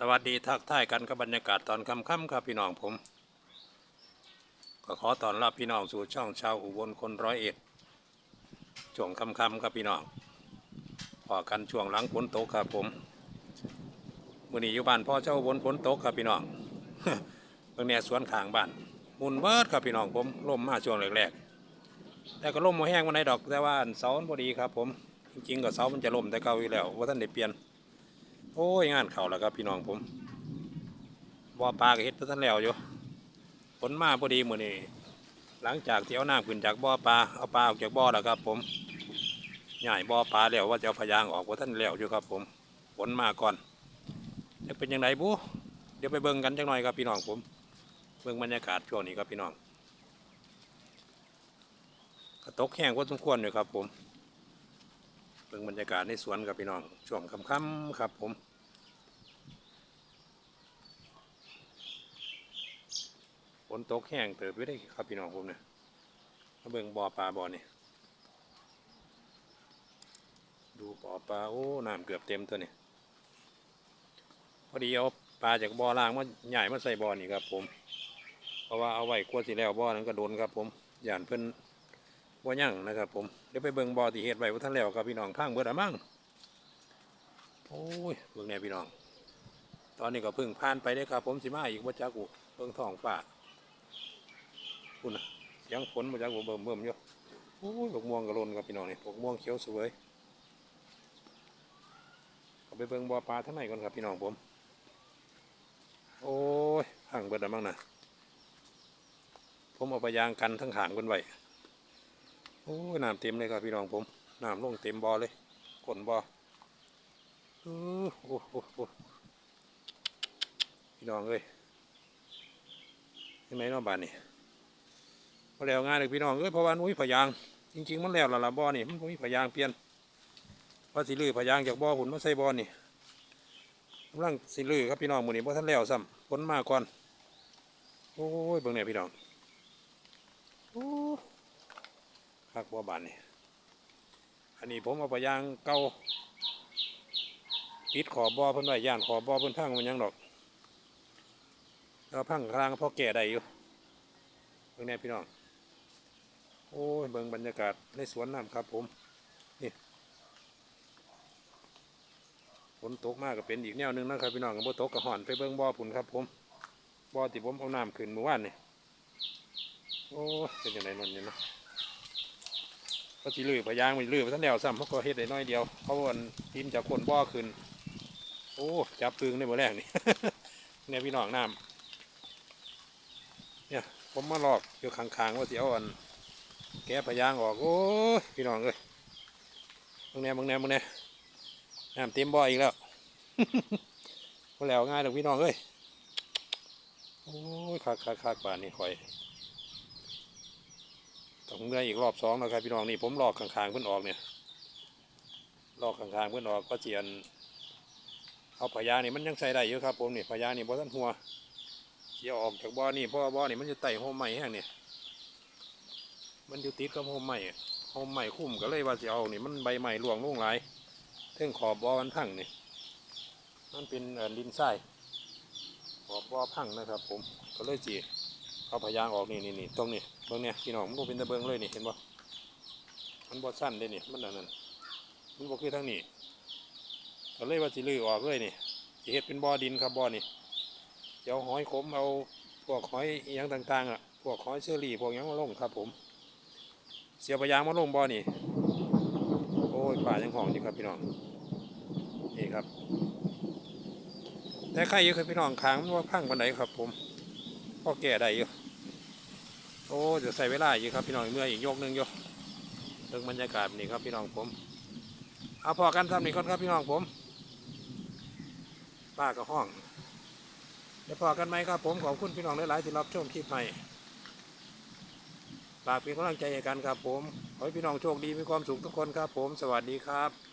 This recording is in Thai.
สวัสดีทักทายกันกับบรรยากาศตอนค่ำๆครับพี่น้องผม ก็ขอต้อนรับพี่น้องสู่ช่องชาวอุบลคนร้อยเอ็ดช่วงค่ำๆครับพี่น้องพอกันช่วงหลังฝนตกครับผมมื่อนี้อยู่บ้านพ่อเจ้าอุบลฝนตกครับพี่น้องเบื้องแนสวนข้างบ้านมุนเบิดครับพี่น้องผมล่มมาช่วงแรกๆแต่ก็ล่มมาแห้งวันไหนดอกแต่ว่านเสามันพอดีครับ ผม จริงๆก็เสามันจะล่มแต่เก่าอยู่แล้วว่าท่านได้เปลี่ยน โอ้ยงานเข่าแล้วครับพี่น้องผมบ่อปลาก็เฮ็ดท่านแล้วอยู่ฝนมาพอดีมื้อนี้หลังจากที่เอาน้ำขึ้นจากบ่อปลาเอาปลาออกจากบ่อแล้วครับ ผมใหญ่บ่อปลาแล้วว่าจะเอาพยางออกว่าท่านแล้วอยู่ครับ ผมฝนมาก่อนจะเป็นยังไงบุเดี๋ยวไปเบิ่งกันจังหน่อยครับพี่น้องผม เบิ่งบรรยากาศช่วงนี้ครับพี่น้องก็ตกแห้งพอสมควรอยู่ครับผม เบิ่งบรรยากาศในสวนครับพี่น้องช่วงค่ำๆครับผมฝนตกแห้งเติบไว้ได้ครับพี่น้องผมเนี่ยมาเบิ่งบ่อปลาบ่อนี่ดูบ่อปลาโอ้น้ำเกือบเต็มตัวนี่พอดีเอาปลาจากบ่อล่างมาใหญ่มาใส่บ่อนี่ครับผม เพราะว่าเอาไว้กลัวสิแล้วบ่อนั้นก็โดนครับผมย่านเพิ่น บ่ยั่งนะครับ ผมเดี๋ยวไปเบิ่งบ่อที่เฮ็ดไว้ว่าท่านแล้วครับพี่น้องพังเบิดอะมั่งโอ้ยเบิ่งแน่พี่น้อง ตอนนี้ก็เพิ่งผ่านไปได้ครับ ผมสิมาอีกบ่จักอุเบิ่งท้องฟ้าคุณนะเสียงฝนบ่จักอุเบิ่มเบิ่มอยู่โอ้ยดอกม่วงกระลนครับพี่น้องนี่ดอกม่วงเขียวสวยเอาไปเบิ่งบ่อปลาทั้งในก่อนครับพี่น้องผม โอ้ยพังเบิดอะมั่งนะผมเอาไปยางกันทั้งขางเพิ่นไว้ โอ้ยน้ำเต็มเลยครับพี่น้องผมน้ำลงเต็มบ่อเลยกลนบ่อเออโอ้โอ้โหพี่น้องเอ้ยยังไงเนาะบ้านนี่มาแล้วงานเลยพี่น้องเอ้ยเพราะว่านุ้ยพยางจริง ๆ มันแล้วล่ะล่ะบ่อนี่มันมีพยางเปลี่ยนว่าสิลือพยางจากบ่อหุ่นมาใส่บ่อนี่กำลังสิลือครับพี่น้องมื้อนี้บ่ทันแล้วซ้ำฝนมาก่อนโอ้ยเบิ่งเนี่ยพี่น้องโอ้ คักบัวบานนี่อันนี้ผมเอาไปย่างเก่าปิดขอบบ่อเพิ่นไว้ย่านขอบบ่อเพิ่นพังมันยังดอกแล้วพังครางพ่อแก่ได้อยู่เบิ่งแน่พี่น้องโอ้ยเบิ่งบรรยากาศในสวนน้ำครับผมนี่ฝนตกมากก็เป็นอีกแนวนึงนะครับพี่น้องกับบ่ตกกับห่อนไปเบิ่งบ่อผุนครับผมบ่อที่ผมเอาน้ำขึ้นเมื่อวานนี่โอ้ยเป็นยังไงนนนี่เนะ ก็สิลือพยางมันลื้อไปทั้งแนวซ้ำเพราะก็เฮ็ดได้น้อยเดียวเขาอันดินจากคนบ่อขึ้น โอ้จับปึงในมือแรกนี่เนี่ยพี่น้องน้ำเนี่ยผมมาลอกอยู่ข้างๆว่าสิเอาอัน แกะพยางออกโอ้พี่น้องเอ้ยมึงแน่มึงแน่มึงแน่น้ำเต็มบ่ออีกแล้วพอแล้วง่ายดอกพี่น้องเอ้ยโอ้ยคักคักคักป่านนี้คอย ต้องเมื่ออีกรอบสองนะครับพี่น้องนี่ผมลอกข้างๆเพื่อนออกเนี่ยลอกข้างๆเพื่อนออกก็เจียนเอาพยานี่มันยังใส่ได้อยู่ครับผมนี่พยานี่บ่ทันหัวเกี่ยออกจากบ่อนี่เพราะว่าบ่อนี่มันจะไต่โฮมใหม่แห้งเนี่ยมันอยู่ติดกับโฮมใหม่โฮมใหม่คุ้มก็เลยว่าสิเอานี่มันใบใหม่ร่วงลุ่งหลายเทิงขอบบ่อมันพังนี่มันเป็นดินทรายขอบบ่อพังนะครับ ผมก็เลยจี เอาพยางออกนี่นี่นี่ตรงนี้ตรงเนี้ยพี่น้องมันเป็นตะเบิงเลยนี่เห็นบ่มันบ่สั้นเลยนี่มันอันนั้นมันบ่คือทางนี้ก็เลยว่าสิลื้อออกเลยนี่สิเฮ็ดเป็นบ่อดินครับบ่อนี่เดี๋ยวหอยขมเอาพวกหอยอหยังต่างๆอะพวกหอยเชอรี่พวกหยังมาลงครับ ผม เสียพยางมาลงบ่อนี่โอ้ยป่ายังห้องอยู่ครับพี่น้องนี่ครับแต่ใครอยู่ครับพี่น้องค้างว่าพังบันไดครับผม พอแก่ได้อยู่โอ้จะใส่เวลาอยู่ครับพี่น้องเมื่ออีกยกนึงอยู่เรื่องบรรยากาศนี่ครับพี่น้องผมเอาพอกันทำนี่ก่อนครับพี่น้องผมป้ากับห้องเดี๋ยวพอกันไหมครับผมขอบคุณพี่น้องหลายๆที่รับชมคลิปใหม่ฝากเป็นกำลังใจให้กันครับผมขอให้พี่น้องโชคดีมีความสุขทุกคนครับผมสวัสดีครับ